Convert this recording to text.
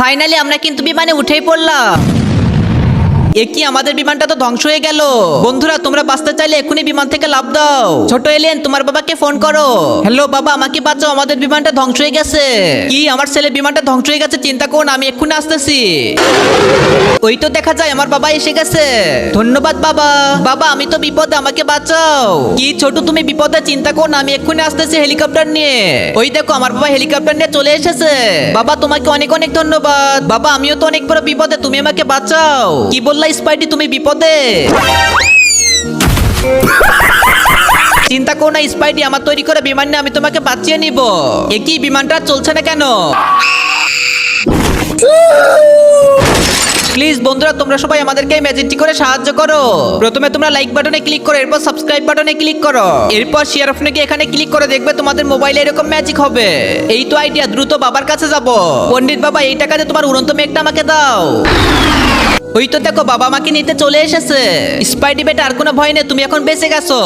Finally আমরা কিন্তু বিমানে উঠেই পড়লাম। একি আমাদের বিমানটা তো ধ্বংস হয়ে গেল। বন্ধুরা, তোমরা বাঁচতে চাইলে এখনই বিমান থেকে লাভ দাও। ছোট এলেন তোমার বাবাকে ফোন করো। হ্যালো বাবা, আমাকে বাঁচাও, আমাদের বিমানটা ধ্বংস হয়ে গেছে। কি, আমার ছেলে বিমানটা ধ্বংস হয়ে গেছে, চিন্তা করুন আমি এক্ষুনি আসতেছি। ওই তো দেখা যায় আমার বাবা এসে গেছে। ধন্যবাদ বাবা। বাবা, আমি তো বিপদে, আমাকে বাঁচাও। কি ছোট, তুমি বিপদে চিন্তা করো না, আমি এক্ষুনি আসতেছি হেলিকপ্টার নিয়ে। ওই দেখো, আমার বাবা হেলিকপ্টার নিয়ে চলে এসেছে। বাবা, তোমাকে অনেক অনেক ধন্যবাদ। বাবা, আমিও তো অনেক বড় বিপদে, তুমি আমাকে বাঁচাও। কি বললা স্পাইডি, তুমি বিপদে? চিন্তা করো না স্পাইডি, আমার তৈরি করে বিমান নিয়ে আমি তোমাকে বাঁচিয়ে নিব। একই বিমানটা চলছে না কেন? প্লিজ বন্ধুরা, তোমরা সবাই আমাদেরকে ম্যাজিকটি করে সাহায্য করো। প্রথমে তোমরা লাইক বাটনে ক্লিক করো, এরপর সাবস্ক্রাইব বাটনে ক্লিক করো। এরপর শেয়ার অপশনে গিয়ে এখানে ক্লিক করে দেখবে তোমাদের মোবাইলে এরকম ম্যাজিক হবে। এই তো আইডিয়া দ্রুত বাবার কাছে যাব। পণ্ডিত বাবা, এই টাকাতে তোমার উড়ন্ত মেঘটা আমাকে দাও। ওই তো দেখো, বাবা আমাকে নিতে চলে এসেছে। স্পাইডি বেটা, আর কোনো ভয় নেই, তুমি এখন বেঁচে গেছো।